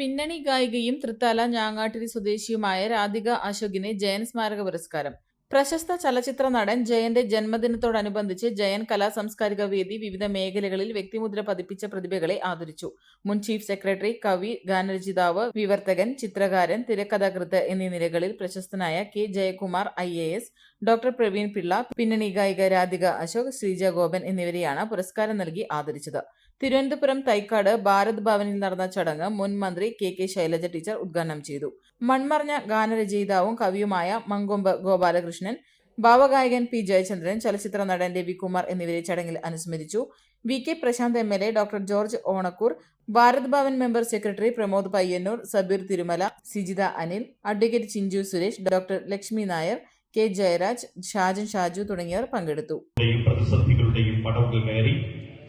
പിന്നണി ഗായികയും തൃത്താല ഞാങ്ങാട്ടിരി സ്വദേശിയുമായ രാധിക അശോകിന് ജയൻ സ്മാരക പുരസ്കാരം. പ്രശസ്ത ചലച്ചിത്ര നടൻ ജയന്റെ ജന്മദിനത്തോടനുബന്ധിച്ച് ജയൻ കലാ സാംസ്കാരിക വേദി വിവിധ മേഖലകളിൽ വ്യക്തിമുദ്ര പതിപ്പിച്ച പ്രതിഭകളെ ആദരിച്ചു. മുൻ ചീഫ് സെക്രട്ടറി കവി ഗാനരചിതാവ് വിവർത്തകൻ ചിത്രകാരൻ തിരക്കഥാകൃത്ത് എന്നീ നിലകളിൽ പ്രശസ്തനായ K Jayakumar I A S doctor Praveen Pillai പിന്നണി ഗായിക രാധിക അശോക് ശ്രീജ ഗോപൻ എന്നിവരെയാണ് പുരസ്കാരം നൽകി ആദരിച്ചത്. തിരുവനന്തപുരം തൈക്കാട് ഭാരത് ഭവനിൽ നടന്ന ചടങ്ങ് മുൻ മന്ത്രി കെ കെ ശൈലജ ടീച്ചർ ഉദ്ഘാടനം ചെയ്തു. മൺമറഞ്ഞ ഗാനരചയിതാവും കവിയുമായ മങ്കൊമ്പ് ഗോപാലകൃഷ്ണൻ ഭാവഗായകൻ പി ജയചന്ദ്രൻ ചലച്ചിത്ര നടൻ രവികുമാർ എന്നിവരെ ചടങ്ങിൽ അനുസ്മരിച്ചു. V K Prashanth M L A doctor George Onakkoor Bharat Bhavan member secretary Pramod Payyanur Sabeer Thirumala Sijitha Anil advocate Chinchu Suresh doctor Lakshmi Nair K Jayaraj Shajan Shaju തുടങ്ങിയവർ പങ്കെടുത്തു.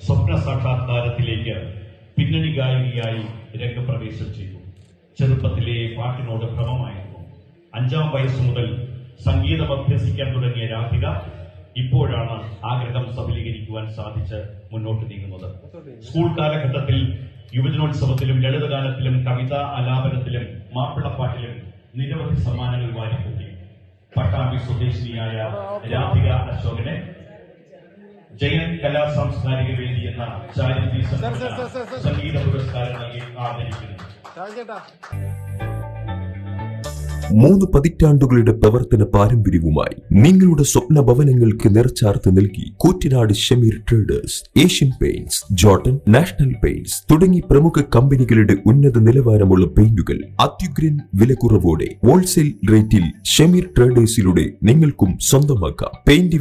സ്വപ്ന സാക്ഷാത്കാരത്തിലേക്ക് പിന്നണി ഗായികയായി രംഗപ്രവേശം ചെയ്തു ചെറുപ്പത്തിലെ പാട്ടിനോട് ഭ്രമമായിരുന്നു. അഞ്ചാം വയസ്സ് മുതൽ സംഗീതം അഭ്യസിക്കാൻ തുടങ്ങിയ രാധിക ഇപ്പോഴാണ് ആഗ്രഹം സഫലീകരിക്കുവാൻ സാധിച്ച് മുന്നോട്ട് നീങ്ങുന്നത്. സ്കൂൾ കാലഘട്ടത്തിൽ യുവജനോത്സവത്തിലും ലളിതഗാനത്തിലും കവിതാ ആലാപനത്തിലും മാപ്പിളപ്പാട്ടിലും നിരവധി സമ്മാനങ്ങൾ വാരിക്കൂട്ടി. പട്ടാമ്പി സ്വദേശിനിയായ രാധിക അശോകനെ ജയൻ കലാ സാംസ്കാരിക വേദി എന്ന ചാരിറ്റി സംഗീത പുരസ്കാരം നൽകി ആദരിക്കുന്നു. മൂന്ന് പതിറ്റാണ്ടുകളുടെ പ്രവർത്തന പാരമ്പര്യവുമായി നിങ്ങളുടെ സ്വപ്ന ഭവനങ്ങൾക്ക് നിറച്ചാർത്ത് നൽകി Koottanad Shameer Traders Asian Paints Jotun National Paints തുടങ്ങി പ്രമുഖ കമ്പനികളുടെ ഉന്നത നിലവാരമുള്ള പെയിന്റുകൾ അത്യുഗ്രൻ വിലക്കുറവോടെ ഹോൾസെയിൽ റേറ്റിൽ ഷമീർ ട്രേഡേഴ്സിലൂടെ നിങ്ങൾക്കും സ്വന്തമാക്കാം. പെയിന്റ്